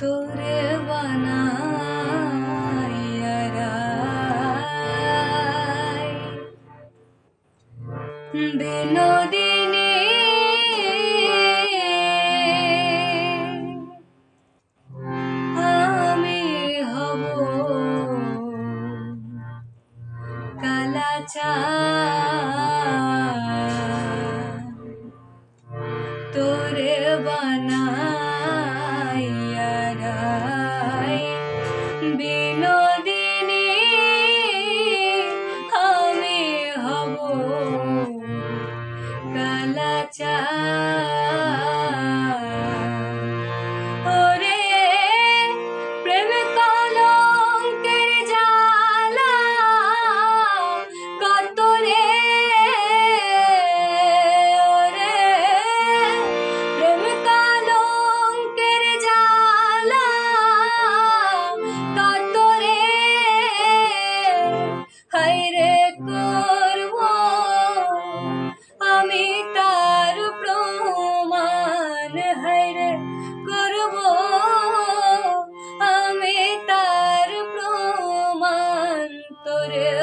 তোরে বানাইয়া রাই। হব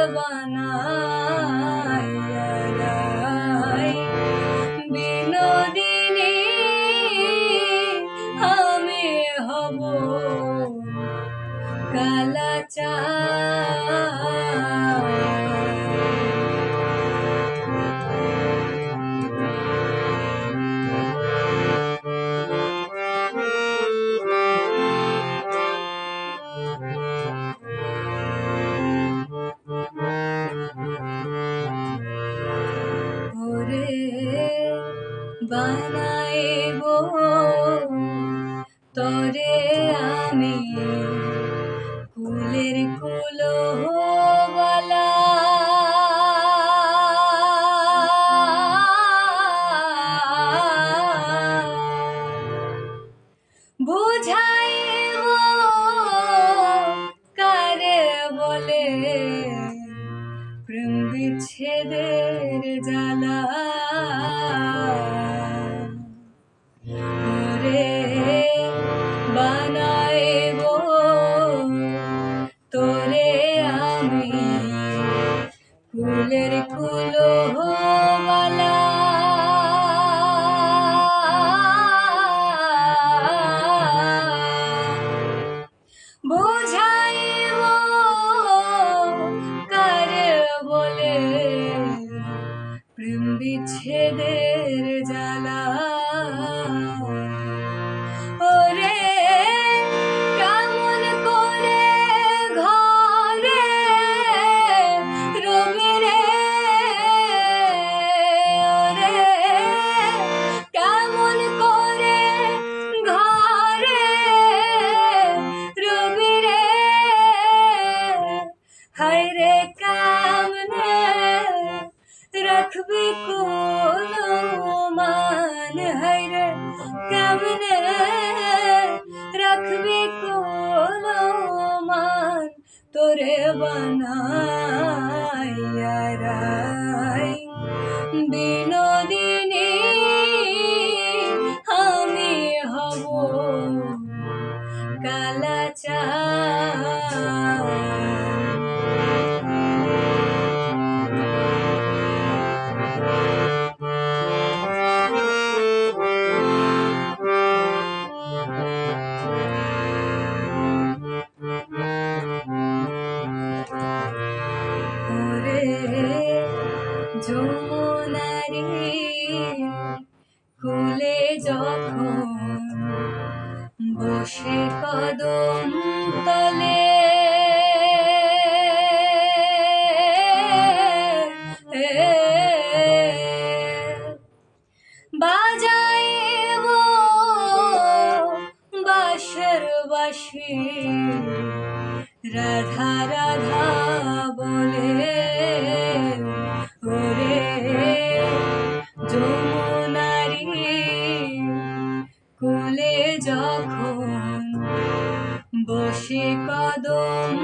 তোরে বানাইয়া বিনোদিনী আমি হব ওরে বানাইব। তরে আমি কুলের কুলো বলা কারে বলে? প্রেম বিচ্ছেদের জ্বালা প্রেম তোরে বানাইয়া রাই বিনোদিনী কদম তলে বাজাইব বাসর বাসি রাধা রাধা বলে ওরে যমুনারি কুলে যখন বসে কদম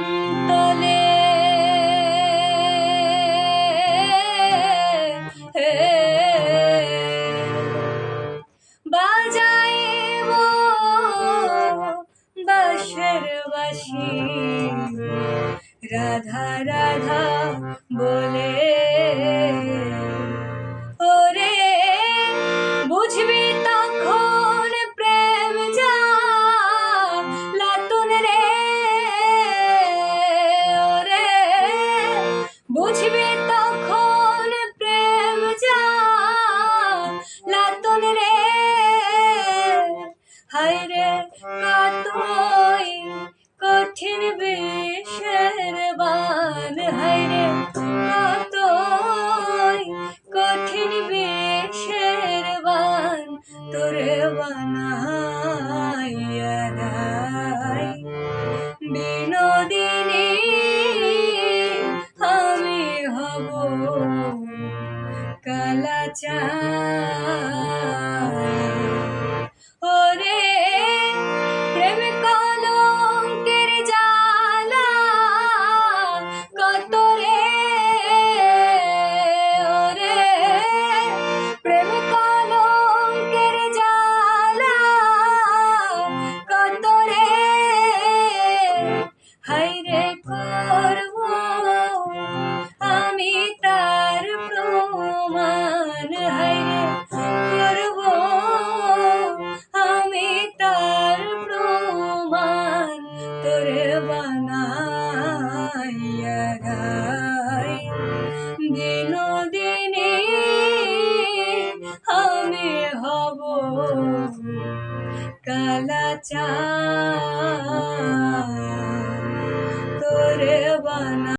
Kalacha. Kalacha.